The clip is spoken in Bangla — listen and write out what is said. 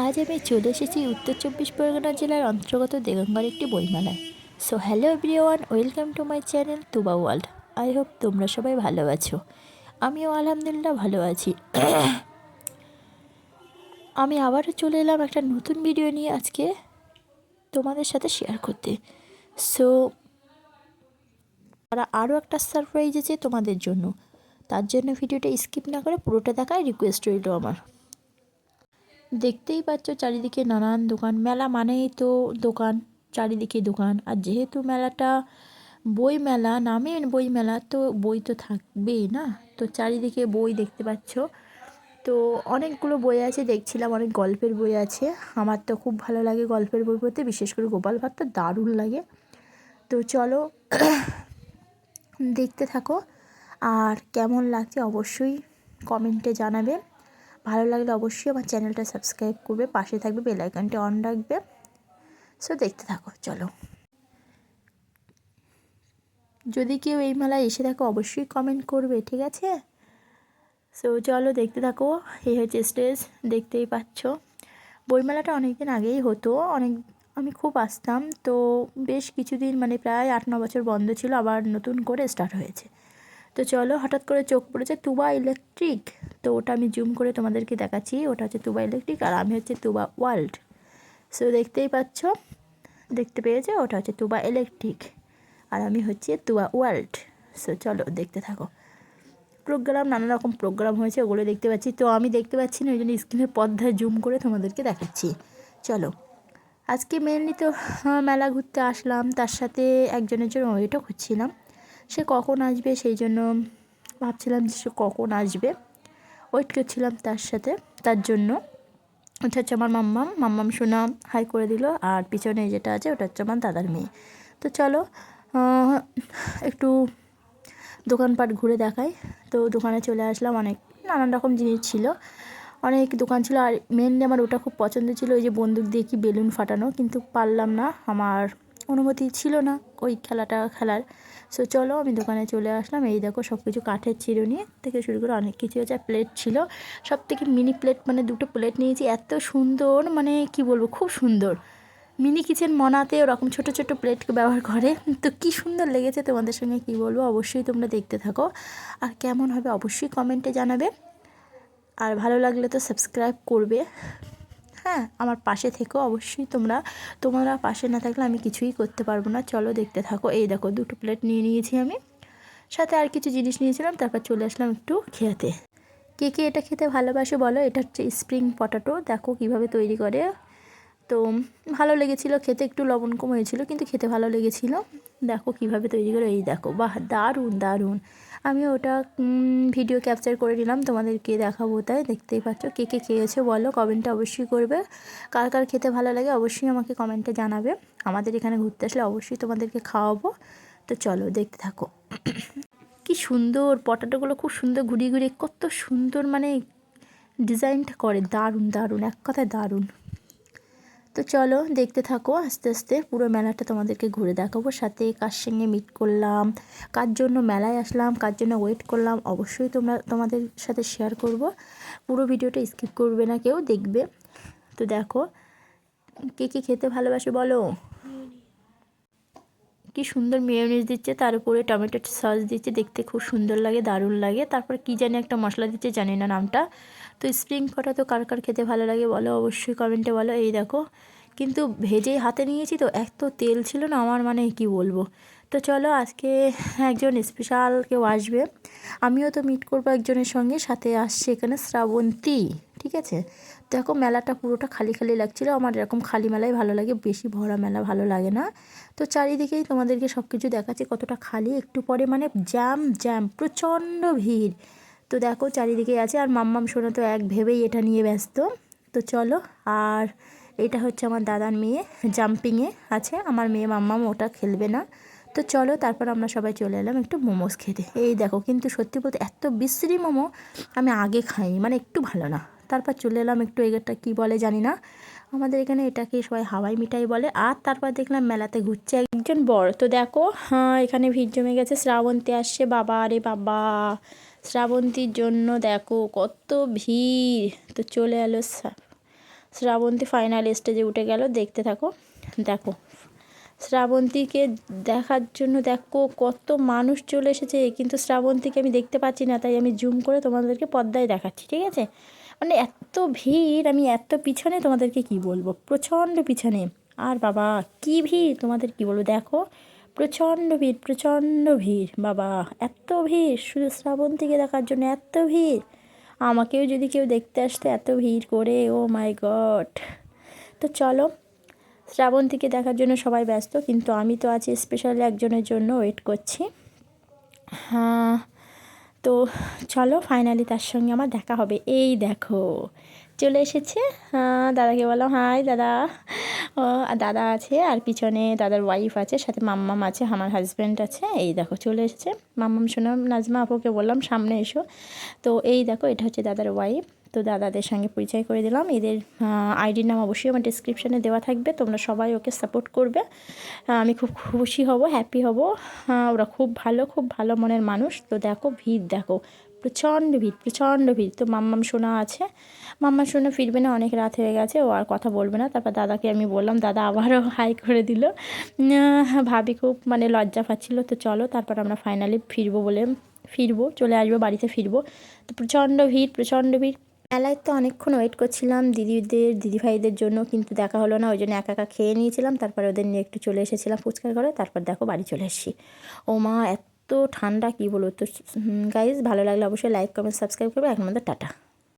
আজ আমি চলে এসেছি উত্তর চব্বিশ পরগনা জেলার অন্তর্গত দেগঙ্গার একটি বইমেলায়। So hello everyone welcome to my channel Tuba world I hope তোমরা সবাই ভালো আছো। আমিও আলহামদুলিল্লাহ ভালো আছি। আমি আবারও চলে এলাম একটা নতুন ভিডিও নিয়ে আজকে তোমাদের সাথে শেয়ার করতে। সো তারা আরও একটা সারপ্রাইজ আছে তোমাদের জন্য। তার জন্য ভিডিওটা স্কিপ না করে পুরোটা দেখায় রিকোয়েস্ট রইল আমার। দেখতেই পাচ্ছ চারিদিকে নানান দোকান। মেলা মানেই তো দোকান, চারিদিকে দোকান। আর যেহেতু মেলাটা বই মেলা নামে বই মেলা তো বই তো থাকবেই না? তো চারিদিকে বই দেখতে পাচ্ছ। তো অনেকগুলো বই আছে, দেখছিলাম অনেক গল্পের বই আছে। আমার তো খুব ভালো লাগে গল্পের বই পড়তে, বিশেষ করে গোপাল ভাতটা দারুণ লাগে। তো চলো, দেখতে থাকো। আর কেমন লাগছে অবশ্যই কমেন্টে জানাবে। ভালো লাগলে অবশ্যই আমার চ্যানেলটা সাবস্ক্রাইব করবে, পাশে থাকবে বেল অন রাখবে। সো দেখতে থাকো, চলো। যদি কেউ এই মেলায় এসে থাকো, অবশ্যই কমেন্ট করবে, ঠিক আছে? সো চলো, দেখতে থাকো, এই হচ্ছে স্টেজ দেখতেই পাচ্ছ। বইমেলাটা অনেক দিন আগেই হতো, অনেক, আমি খুব আসতাম, তো বেশ কিছুদিন মানে প্রায় আট, ন বছর বন্ধ ছিল, আবার নতুন করে স্টার্ট হয়েছে। তো চলো, হঠাৎ করে চোখ পড়েছে তুবা ইলেকট্রিক তো ওটা আমি জুম করে তোমাদেরকে দেখাচ্ছি। ওটা হচ্ছে তুবা ইলেকট্রিক আর আমি হচ্ছে তুবা ওয়ার্ল্ড সো দেখতেই পাচ্ছ? দেখতে পেয়েছে? ওটা হচ্ছে তুবা ইলেকট্রিক আর আমি হচ্ছে তুবা ওয়ার্ল্ড সো চলো দেখতে থাকো। প্রোগ্রাম নানা রকম প্রোগ্রাম হয়েছে, ওগুলো দেখতে পাচ্ছি। তো আমি দেখতে পাচ্ছি না, ওই জন্য স্ক্রিনের পর্দায় জুম করে তোমাদেরকে দেখাচ্ছি। চলো। আজকে মেনলি তো মেলা ঘুরতে আসলাম। তার সাথে একজনের জন্য ওয়েটও করছিলাম। সে কখন আসবে সেই জন্য ভাবছিলাম যে সে কখন আসবে। ওয়েট করছিলাম তার সাথে, তার জন্য। ওটা হচ্ছে আমার মাম্মাম। মাম্মাম শোনা হাই করে দিল। আর পিছনে যেটা আছে, ওটা হচ্ছে আমার দাদার মেয়ে। তো চলো একটু দোকানপাট ঘুরে দেখাই। তো দোকানে চলে আসলাম। অনেক নানান রকম জিনিস ছিল। অনেক দোকান ছিল। আর মেনলি আমার ওটা খুব পছন্দ ছিল। ওই যে বন্দুক দিয়ে কি বেলুন ফাটানো। কিন্তু পারলাম না। আমার অনুমতি ছিল না ওই খেলাটা খেলার। সো চলো আমি দোকানে চলে আসলাম। এই দেখো সব কিছু কাঠের চিরুনি থেকে শুরু করে অনেক কিছু আছে প্লেট ছিল। সব থেকে মিনি প্লেট মানে দুটো প্লেট নিয়েছি। এত সুন্দর মানে কি বলব, খুব সুন্দর। মিনি কিচেন মনাতে ওরকম ছোট ছোট প্লেট ব্যবহার করে। তো কি সুন্দর লেগেছে তোমাদের সঙ্গে কি বলব, অবশ্যই তোমরা দেখতে থাকো। আর কেমন হবে অবশ্যই কমেন্টে জানাবে। আর ভালো লাগলে তো সাবস্ক্রাইব করবে। হ্যাঁ আমার পাশে থেকেও অবশ্যই তোমরা। তোমরা পাশে না থাকলে আমি কিছুই করতে পারব না। চলো দেখতে থাকো। এই দেখো, দুটো প্লেট নিয়ে নিয়েছি আমি। সাথে আর কিছু জিনিস নিয়েছিলাম, তারপর চলে আসলাম একটু খেতে। কে কে এটা খেতে ভালোবাসে বলো? এটা হচ্ছে স্প্রিং পটাটো দেখো কীভাবে তৈরি করে। তো, ভালো লেগেছিলো, খেতে একটু লবণ কম হয়েছিল, কিন্তু খেতে ভালো লেগেছিলো। দেখো কীভাবে তৈরি করে, এই দেখো, বাহ, দারুণ দারুণ। আমি ওটা ভিডিও ক্যাপচার করে নিলাম, তোমাদেরকে দেখাবো তাই, দেখতেই পাচ্ছ কে কে খেয়েছে, বলো কমেন্টে অবশ্যই করবে। কার কার খেতে ভালো লাগে অবশ্যই আমাকে কমেন্টে জানাবে। আমাদের এখানে ঘুরতে আসলে অবশ্যই তোমাদেরকে খাওয়াবো। তো চলো, দেখতে থাকো। কি সুন্দর, পটাটোগুলো খুব সুন্দর, ঘুরিয়ে ঘুরিয়ে কত সুন্দর মানে ডিজাইনটা করে, দারুণ দারুণ, এক কথায় দারুণ। তো চলো দেখতে থাকো, আস্তে আস্তে পুরো মেলাটা তোমাদেরকে ঘুরে দেখাবো। সাথে কার সঙ্গে মিট করলাম, কার জন্য মেলায় আসলাম, কার জন্য ওয়েট করলাম, অবশ্যই তোমরা তোমাদের সাথে শেয়ার করব। পুরো ভিডিওটা স্কিপ করবে না কেউ, দেখবে। তো দেখো, কে কে খেতে ভালোবাসে বলো? কি সুন্দর মেয়নিজ দিচ্ছে, তার উপরে টমেটো সস দিচ্ছে, দেখতে খুব সুন্দর লাগে, দারুণ লাগে। তারপর কি জানি একটা মশলা দিচ্ছে, জানি না নামটা। তো স্প্রিং ফটা তো কার কার খেতে ভালো লাগে বলো? অবশ্যই কমেন্টে বলো। এই দেখো, কিন্তু ভেজেই হাতে নিয়েছি তো, এত তেল ছিল না, আমার মানে কি বলব? তো চলো আজকে একজন স্পেশাল কেউ আসবে। আমিও তো মিট করব একজনের সঙ্গে, সাথে আসছে এখানে শ্রাবন্তী, ঠিক আছে? দেখো মেলাটা পুরোটা খালি খালি লাগছিল, আমার এরকম খালি মেলায় ভালো লাগে, বেশি ভরা মেলা ভালো লাগে না। তো চারিদিকেই তোমাদেরকে সব কিছু দেখাচ্ছে, কতটা খালি, একটু পরে মানে জ্যাম জ্যাম, প্রচণ্ড ভিড়। তো দেখো চারিদিকে আছে আর মাম্মাম শোনা তো এক ভেবেই এটা নিয়ে ব্যস্ত। তো চলো, আর এটা হচ্ছে আমার দাদার মেয়ে জাম্পিংয়ে আছে। আমার মেয়ে মাম্মাম ওটা খেলবে না। তো চলো, তারপর আমরা সবাই চলে এলাম একটু মোমোস খেতে। এই দেখো, কিন্তু সত্যি বলতে এত বিশ্রী মোমো আমি আগে খাইনি মানে একটু ভালো না। তারপর চলে এলাম একটু এগারটা কী বলে জানি না। আমাদের এখানে এটাকে সবাই হাওয়াই মিঠাই বলে। আর তারপর দেখলাম মেলাতে ঘুরছে একজন বড় তো দেখো হ্যাঁ এখানে ভিড় জমে গেছে, শ্রাবন্তী আসছে, বাবা, আরে বাবা। শ্রাবন্তীর জন্য দেখো কত ভিড়। তো চলে এলো শ্রাবন্তী ফাইনাল স্টেজে উঠে গেল, দেখতে থাকো। দেখো, শ্রাবন্তীকে দেখার জন্য দেখো কত মানুষ চলে এসেছে, কিন্তু শ্রাবন্তীকে আমি দেখতে পাচ্ছি না, তাই আমি জুম করে তোমাদেরকে পর্দায় দেখাচ্ছি, ঠিক আছে? মানে এত ভিড়, আমি এত পিছনে তোমাদেরকে কি বলব? প্রচণ্ড পিছনে। আর বাবা, কি ভিড়, তোমাদের কি বলব? দেখো প্রচণ্ড ভিড় প্রচণ্ড ভিড়। বাবা, এত ভিড়! শুধু শ্রাবণ থেকে দেখার জন্য এত ভিড়! আমাকেও যদি কেউ দেখতে আসতে এত ভিড় করে, ও মাই গড! তো চলো শ্রাবণ থেকে দেখার জন্য সবাই ব্যস্ত, কিন্তু আমি তো আছি স্পেশাল একজনের জন্য ওয়েট করছি। হ্যাঁ তো চলো ফাইনালি তার সঙ্গে আমার দেখা হবে। এই দেখো, চলে এসেছে। হ্যাঁ দাদাকে বললাম হাই দাদা। দাদা আছে, আর পিছনে দাদার ওয়াইফ আছে, সাথে মাম্মাম আছে, আমার হাজব্যান্ড আছে। এই দেখো, চলে এসেছে। মাম্মাম শোনাম নাজমা আপুকে বললাম, সামনে এসো। তো এই দেখো, এটা হচ্ছে দাদার ওয়াইফ তো দাদাদের সঙ্গে পরিচয় করে দিলাম। এদের আইডির নাম অবশ্যই আমার ডিসক্রিপশানে দেওয়া থাকবে। তোমরা সবাই ওকে সাপোর্ট করবে। আমি খুব খুশি হব হ্যাপি হব। ওরা খুব ভালো খুব ভালো মনের মানুষ। তো দেখো, ভিড় দেখো। প্রচণ্ড ভিড় প্রচণ্ড ভিড়। তো মাম্মাম শোনা আছে। মাম্মা শোনা ফিরবে না, অনেক রাত হয়ে গেছে। ও আর কথা বলবে না। তারপর দাদাকে আমি বললাম, দাদা আবারও হাই করে দিল। ভাবি খুব মানে লজ্জা পাচ্ছিলো। তো চলো, তারপর আমরা ফাইনালি ফিরবো বলে, ফিরবো, চলে আসব, বাড়িতে ফিরবো। তো প্রচণ্ড ভিড় প্রচণ্ড ভিড়। মেলায় তো অনেকক্ষণ ওয়েট করছিলাম দিদিদের, দিদিভাইদের জন্য, কিন্তু দেখা হলো না ওই জন্য একা একা খেয়ে নিয়েছিলাম। তারপরে ওদের নিয়ে একটু চলে এসেছিলাম ফুচকার ঘরে, তারপর দেখো বাড়ি চলে এসেছি। ও মা, এত ঠান্ডা, কী বলো তো গাইজ ভালো লাগলে অবশ্যই লাইক কমেন্ট সাবস্ক্রাইব করবে। এখন আমাদের টাটা।